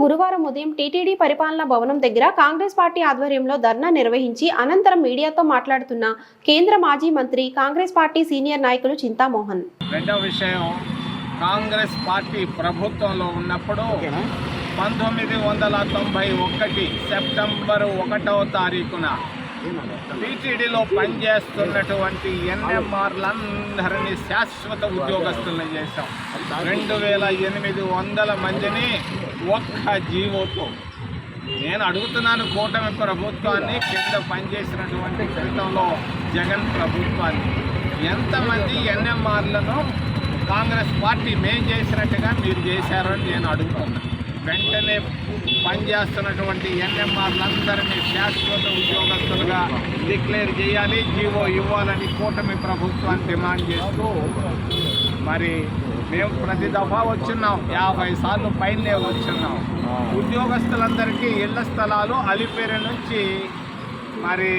గురువారం ఉదయం టీటీడీ పరిపాలనా భవనం దగ్గర కాంగ్రెస్ పార్టీ ఆధ్వర్యంలో ధర్నా నిర్వహించి అనంతరం మీడియాతో మాట్లాడుతున్న కేంద్ర మాజీ మంత్రి కాంగ్రెస్ పార్టీ సీనియర్ నాయకులు చింతామోహన్. రెండవ విషయం కాంగ్రెస్ పార్టీ ప్రభుత్వంలో ఉన్నప్పుడు పంతొమ్మిది వందల తొంభై ఒకటి సెప్టెంబర్ ఒకటవ తారీఖున టీటీడీలో పనిచేస్తున్నటువంటి ఎన్ఎంఆర్లందరినీ శాశ్వత ఉద్యోగస్తులను చేశాం. రెండు వేల ఎనిమిది వందల మందిని ఒక్క జీవోతో నేను అడుగుతున్నాను కూటమి ప్రభుత్వాన్ని కింద పనిచేసినటువంటి క్రితంలో జగన్ ప్రభుత్వాన్ని. ఎంతమంది ఎన్ఎంఆర్లను కాంగ్రెస్ పార్టీ మేం చేసినట్టుగా మీరు చేశారని నేను అడుగుతున్నాను. వెంటనే పనిచేస్తున్నటువంటి ఎన్ఎంఆర్లందరినీ శాశ్వత ఉద్యోగస్తులుగా డిక్లేర్ చేయాలి. జీవో ఇవ్వాలని కూటమి ప్రభుత్వాన్ని డిమాండ్ చేస్తూ మరి మేము ప్రతి దఫా వచ్చున్నాం. యాభై సార్లు పైనే వచ్చున్నాం. ఉద్యోగస్తులందరికీ ఇళ్ళ స్థలాలు అలిపేరు నుంచి మరి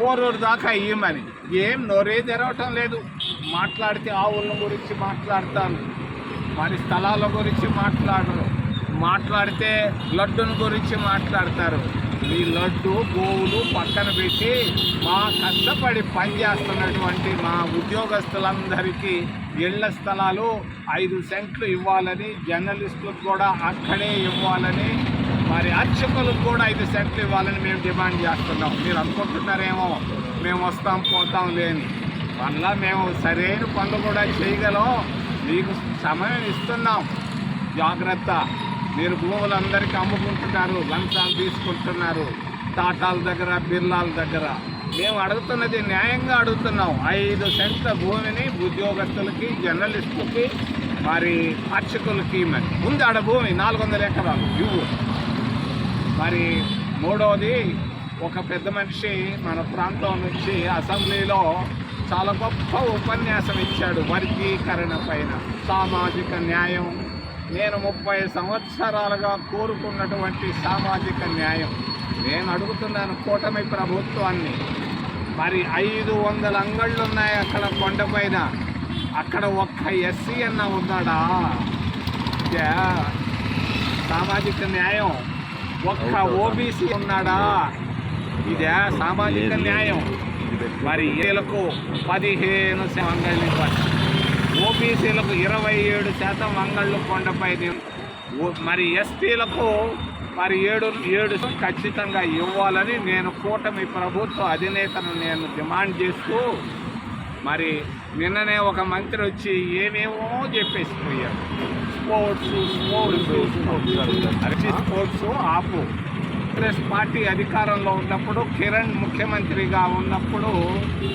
పోరూరు దాకా ఇవ్వమని ఏం నోరే తెరవటం లేదు. మాట్లాడితే ఆవుల గురించి మాట్లాడతారు. మరి స్థలాల గురించి మాట్లాడరు. మాట్లాడితే లడ్డును గురించి మాట్లాడతారు. ఈ లడ్డు గోవులు పక్కన పెట్టి మా కష్టపడి పనిచేస్తున్నటువంటి మా ఉద్యోగస్తులందరికీ ఇళ్ళ స్థలాలు ఐదు సెంట్లు ఇవ్వాలని జర్నలిస్టులకు కూడా అక్కడే ఇవ్వాలని మరి అర్చకులకు కూడా ఐదు సెంట్లు ఇవ్వాలని మేము డిమాండ్ చేస్తున్నాం. మీరు అనుకుంటున్నారేమో మేము వస్తాం పోతాం లేని. మళ్ళా మేము సరైన పనులు కూడా చేయగలం. మీకు సమయం ఇస్తున్నాం. జాగ్రత్త. మీరు భూములందరికీ అమ్ముకుంటున్నారు లంచాలు తీసుకుంటున్నారు టాటాల దగ్గర బిర్లాల దగ్గర. మేము అడుగుతున్నది న్యాయంగా అడుగుతున్నాం. ఐదు సెంట్ల భూమిని ఉద్యోగస్తులకి జర్నలిస్టులకి మరి అర్చకులకి మరి ఉంది ఆడ భూమి నాలుగు వందల ఎకరాలు ఇవ్వు. మరి మూడవది ఒక పెద్ద మనిషి మన ప్రాంతం నుంచి అసెంబ్లీలో చాలా గొప్ప ఉపన్యాసం ఇచ్చాడు వర్గీకరణ పైన. సామాజిక న్యాయం నేను ముప్పై సంవత్సరాలుగా కోరుకున్నటువంటి సామాజిక న్యాయం. నేను అడుగుతున్నాను కూటమి ప్రభుత్వాన్ని. మరి ఐదు వందల అంగళ్ళు ఉన్నాయి అక్కడ కొండపైన అక్కడ ఒక్క ఎస్సీ అన్న ఉన్నాడా? ఇదే సామాజిక న్యాయం. ఒక్క ఓబీసీ ఉన్నాడా? ఇదే సామాజిక న్యాయం. మరి ఏలకు పదిహేను అంగళ్ళు ఇవ్వాలి. ఓబీసీలకు ఇరవై ఏడు శాతం వంగళ్ళు కొండపై ఓ- మరి ఎస్టీలకు మరి ఏడు ఏడు ఖచ్చితంగా ఇవ్వాలని నేను కూటమి ప్రభుత్వ అధినేతను నేను డిమాండ్ చేస్తూ మరి నిన్ననే ఒక మంత్రి వచ్చి ఏమేమో చెప్పేసి పోయారు స్పోర్ట్స్ స్పోర్ట్స్ స్పోర్ట్స్. స్పోర్ట్స్ ఆపు. కాంగ్రెస్ పార్టీ అధికారంలో ఉన్నప్పుడు కిరణ్ ముఖ్యమంత్రిగా ఉన్నప్పుడు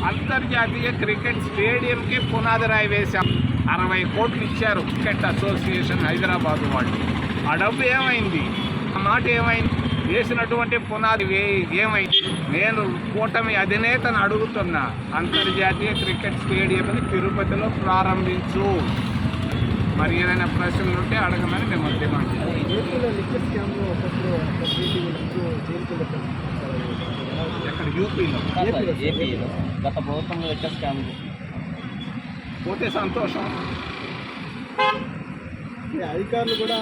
అంతర్జాతీయ క్రికెట్ స్టేడియంకి పునాది రాయి వేశాం. అరవై కోట్లు ఇచ్చారు క్రికెట్ అసోసియేషన్ హైదరాబాద్ వాళ్ళు. ఆ డబ్బు ఏమైంది? ఆ మాట ఏమైంది? వేసినటువంటి పునాది వే- ఏమైంది? నేను కూటమి అధినేతను అడుగుతున్నా అంతర్జాతీయ క్రికెట్ స్టేడియంని తిరుపతిలో ప్రారంభించు. మరి ఏదైనా ప్రశ్నలు ఉంటే అడగమని మేము డిమాండ్ లిక్కర్ ఎక్కడ? యూపీలో. ఏపీలో. గత ప్రభుత్వంలో ఎక్కువ స్కామ్ పోతే సంతోషం. ఈ అధికారులు కూడా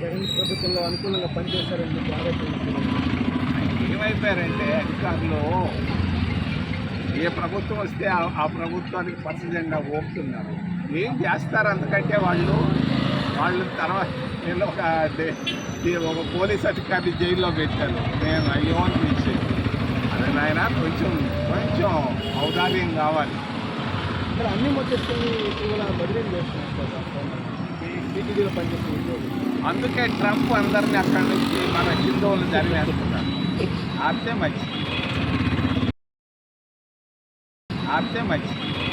జగన్ ప్రభుత్వంలో అనుకూలంగా పనిచేస్తారని ఆరోపణ ఏమైపోయారంటే అధికారులు ఏ ప్రభుత్వం వస్తే ఆ- ప్రభుత్వానికి పచ్చజెండా ఊపుతున్నారు. ఏం చేస్తారు అందుకంటే వాళ్ళు? వాళ్ళు తర్వాత నేను ఒక ఒక పోలీస్ అధికారిని జైల్లో పెట్టాను. నేను అయ్యో అనిపించి అదే నాయన కొంచెం కొంచెం ఔదార్యం కావాలి. ఇక్కడ అన్ని మొత్తం ఇటీవల బదిలీలు చేస్తున్నారు సార్ టీటీడీలో అందుకే ట్రంప్ అందరిని అక్కడి నుంచి మన హిందువులు జరివేస్తున్నారు ఆపితే మంచిది. ఆపితే మంచిది.